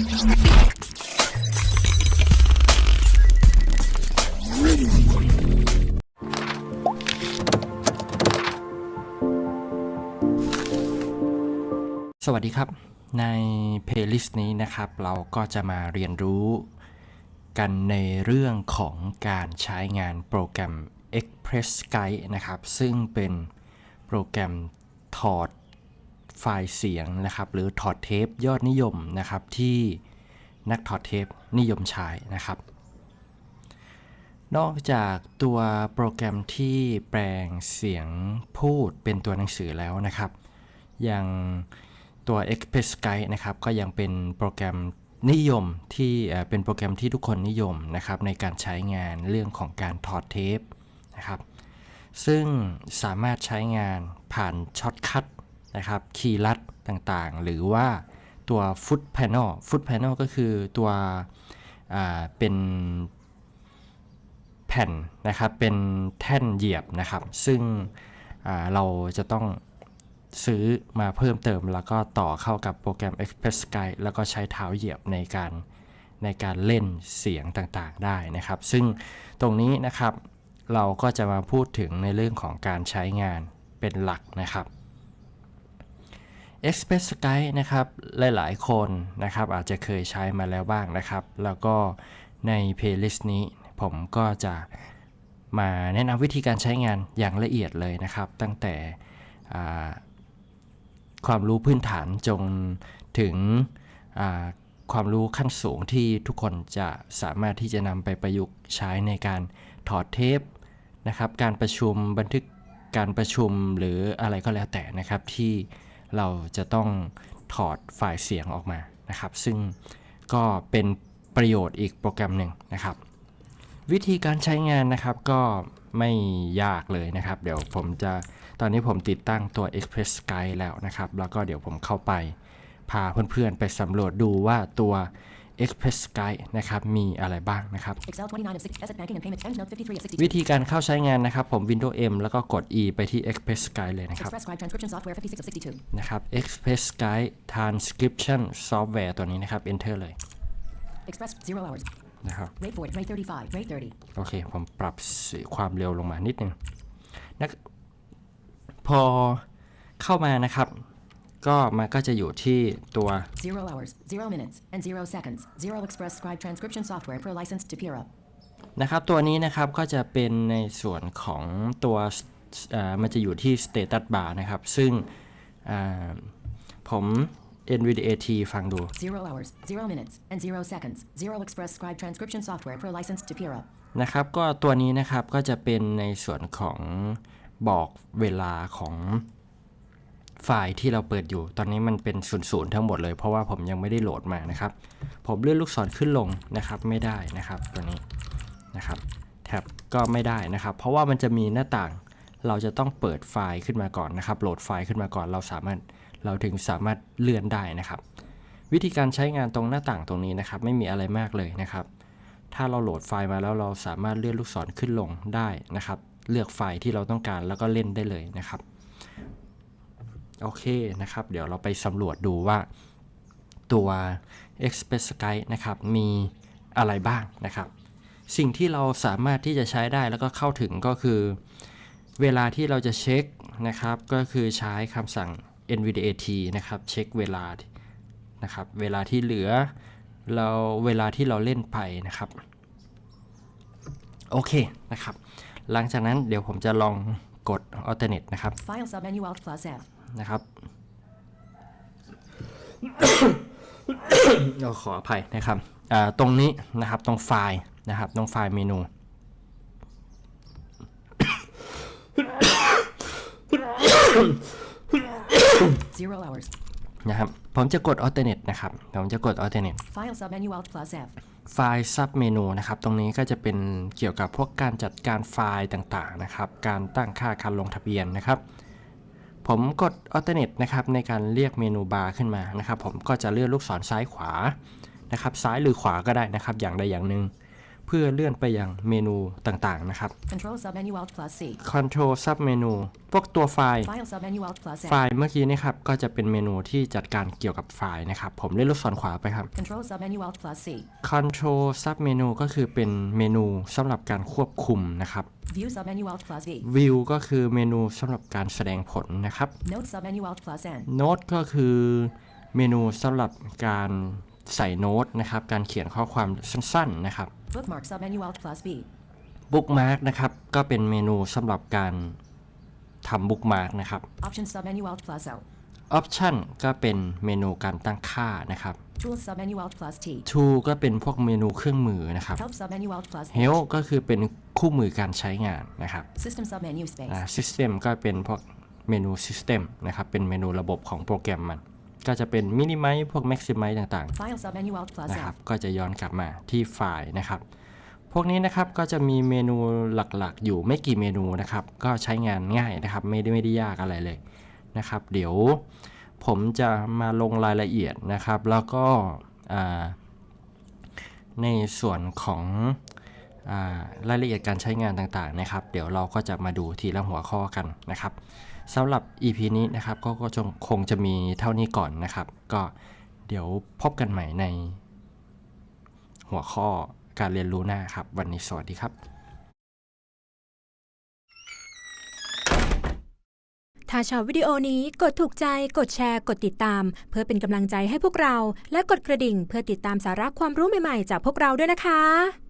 สวัสดีครับ ในเพลย์ลิสต์นี้นะครับ เราก็จะมาเรียนรู้กันในเรื่องของการใช้งานโปรแกรม Express Skype นะครับ ซึ่งเป็นโปรแกรมถอด ไฟล์เสียงนะครับ หรือถอดเทปยอดนิยมนะครับที่นักถอดเทปนิยมใช้นะครับ นอกจากตัวโปรแกรมที่แปลงเสียงพูดเป็นตัวหนังสือแล้วนะครับยังตัว Express Skype นะครับก็ยังเป็นโปรแกรมนิยมที่เอ่อเป็นโปรแกรมที่ทุกคนนิยมนะครับในการใช้งานเรื่องของการถอดเทปนะครับ ซึ่งสามารถใช้งานผ่านช็อตคัท นะครับคีย์ลัดต่างๆ หรือว่าตัว Foot Panel Foot Panel ก็คือตัวเป็นแผ่นนะครับเป็นแท่นเหยียบนะครับ ซึ่งเราจะต้องซื้อมาเพิ่มเติมแล้วก็ต่อเข้ากับโปรแกรม Express Skype แล้วก็ใช้เท้าเหยียบในการในการเล่นเสียงต่างๆได้นะครับ ซึ่งตรงนี้นะครับเราก็จะมาพูดถึงในเรื่องของการใช้งานเป็นหลักนะครับ Express Skype นะครับหลายๆ คนนะครับอาจจะเคยใช้มาแล้วบ้างนะครับ แล้วก็ใน playlist นี้ผมก็จะมาแนะนำวิธีการใช้งานอย่างละเอียดเลยนะครับ ตั้งแต่ความรู้พื้นฐานจนถึงความรู้ขั้นสูงที่ทุกคนจะสามารถที่จะนำไปประยุกต์ใช้ในการถอดเทปนะครับ การประชุมบันทึกการประชุมหรืออะไรก็แล้วแต่นะครับที่ เราจะต้องถอดไฟล์เสียงออกมานะครับ ซึ่งก็เป็นประโยชน์อีกโปรแกรมหนึ่งนะครับ วิธีการใช้งานนะครับก็ไม่ยากเลยนะครับ เดี๋ยวผมจะตอนนี้ผมติดตั้งตัว Express Skype แล้วนะครับ แล้วก็เดี๋ยวผมเข้าไปพาเพื่อนๆไปสำรวจดูว่าตัว Express Skype นะครับมีอะไรบ้างนะครับ Excel 29 of 6, Asset Banking and Payments, EndNote 53 of 62. วิธีการเข้าใช้งานนะครับผม Windows M แล้วก็กด E ไปที่ Express Skype เลยนะครับ Express Scribe Transcription Software 56 of 62. นะครับ Express Skype Transcription Software ตัวนี้นะครับ Enter เลย Express 0 hours. นะครับ Rate for it, rate 35, rate 30. โอเค ผมปรับความเร็วลงมานิดนึงนะพอเข้ามานะครับ ก็มันก็จะอยู่ที่ตัว0 hours, 0 minutes, and 0 seconds. 0 Express Scribe Transcription Software Pro licensed to PIRA. นะครับตัวนี้นะครับก็จะเป็นในส่วนของตัวเอ่อมันจะอยู่ที่ status bar นะครับ ซึ่งอ่าผม NVDA-T ฟังดู0 hours, 0 minutes, and 0 seconds. 0 Express Scribe Transcription Software Pro licensed to PIRA. นะครับก็ตัวนี้นะครับก็จะเป็นในส่วนของบอกเวลาของ ไฟล์ที่เราเปิดอยู่ ตอนนี้มันเป็นศูนย์ศูนย์ทั้งหมดเลย เพราะว่าผมยังไม่ได้โหลดมานะครับ ผมเลื่อนลูกศรขึ้นลงนะครับ ไม่ได้นะครับ ตัวนี้นะครับ แท็บก็ไม่ได้นะครับ เพราะว่ามันจะมีหน้าต่าง เราจะต้องเปิดไฟล์ขึ้นมาก่อนนะครับ โหลดไฟล์ขึ้นมาก่อน เราสามารถ เราถึงสามารถเลื่อนได้นะครับ วิธีการใช้งานตรงหน้าต่างตรงนี้นะครับ ไม่มีอะไรมากเลยนะครับ ถ้าเราโหลดไฟล์มาแล้วเราสามารถเลื่อนลูกศรขึ้นลงได้นะครับ เลือกไฟล์ที่เราต้องการแล้วก็เล่นได้เลยนะครับ โอเคนะครับ เดี๋ยวเราไปสำรวจดูว่าตัว Express Skype นะครับ มีอะไรบ้างนะครับ สิ่งที่เราสามารถที่จะใช้ได้แล้วก็เข้าถึงก็คือ เวลาที่เราจะเช็คนะครับ ก็คือใช้คำสั่ง NVDA-T นะครับ เช็คเวลานะครับ เวลาที่เหลือเราเวลาที่เราเล่นไปนะครับ โอเคนะครับ หลังจากนั้นเดี๋ยวผมจะลองกด alternate นะครับ File submenu Alt plus F. นะครับเราขออภัยนะครับอ่าตรงนี้นะครับตรงไฟล์นะครับตรงไฟล์เมนู0 hours. นะครับผมจะกด alternate นะครับผมจะกด alternate File submenu Alt plus F. ไฟล์ซับเมนูนะครับ ตรงนี้ก็จะเป็นเกี่ยวกับพวกการจัดการไฟล์ต่างๆนะครับ การตั้งค่าการลงทะเบียนนะครับ ผมกด alternate นะครับในการเรียกเมนูบาร์ขึ้นมานะครับ ผมก็จะเลื่อนลูกศรซ้ายขวานะครับ ซ้ายหรือขวาก็ได้นะครับ อย่างใดอย่างหนึ่ง เพื่อเลื่อนไปยังเมนูต่างๆนะครับ Control submenu Alt plus C. Control Sub เมนูพวกตัวไฟล์ File submenu Alt plus ไฟ N. ล์เมื่อกี้นะครับก็จะเป็นเมนูที่จัดการเกี่ยวกับไฟล์นะครับ ผมเลื่อนลูกศรขวาไปครับ Control submenu Alt plus C. Control Sub เมนูก็คือเป็นเมนูสำหรับการควบคุมนะครับ View submenu Alt plus V. View ก็คือเมนูสำหรับการแสดงผลนะครับ Note submenu Alt plus N. Note ก็คือเมนูสำหรับการ ใส่โน้ตนะครับ การเขียนข้อความสั้นๆนะครับ Bookmark submenu Alt plus B. Bookmark นะครับ ก็เป็นเมนูสำหรับการทำ Bookmark นะครับ Options submenu Alt plus O. Option ก็เป็นเมนูการตั้งค่านะครับ Tools submenu Alt plus T. Tool ก็เป็นพวกเมนูเครื่องมือนะครับ Help submenu Alt plus H. Help ก็คือเป็นคู่มือการใช้งานนะครับ System submenu space. อ่า System ก็เป็นพวกเมนู System นะครับ เป็นเมนูระบบของโปรแกรมมัน ก็จะเป็น Minimize พวก Maximize ต่าง File submenu Alt plus ๆนะครับ F. ก็จะย้อนกลับมาที่ไฟล์นะครับ พวกนี้นะครับก็จะมีเมนูหลักๆ อยู่ไม่กี่เมนูนะครับ ก็ใช้งานง่ายนะครับ ไม่ได้ไม่ได้ยากอะไรเลยนะครับ เดี๋ยวผมจะมาลงรายละเอียดนะครับ แล้วก็อ่าในส่วนของอารายละเอียดการใช้งานต่างๆนะครับ เดี๋ยวเราก็จะมาดูทีละหัวข้อกันนะครับ สำหรับ EP นี้นะครับก็ก็คงจะมีเท่านี้ก่อนนะครับ ก็เดี๋ยวพบกันใหม่ใน หัวข้อการเรียนรู้หน้าครับ วันนี้สวัสดีครับ ถ้าชอบวิดีโอนี้กดถูกใจ กดแชร์ กดติดตาม เพื่อเป็นกำลังใจให้พวกเรา และกดกระดิ่งเพื่อติดตามสาระความรู้ใหม่ๆ จากพวกเราด้วยนะคะ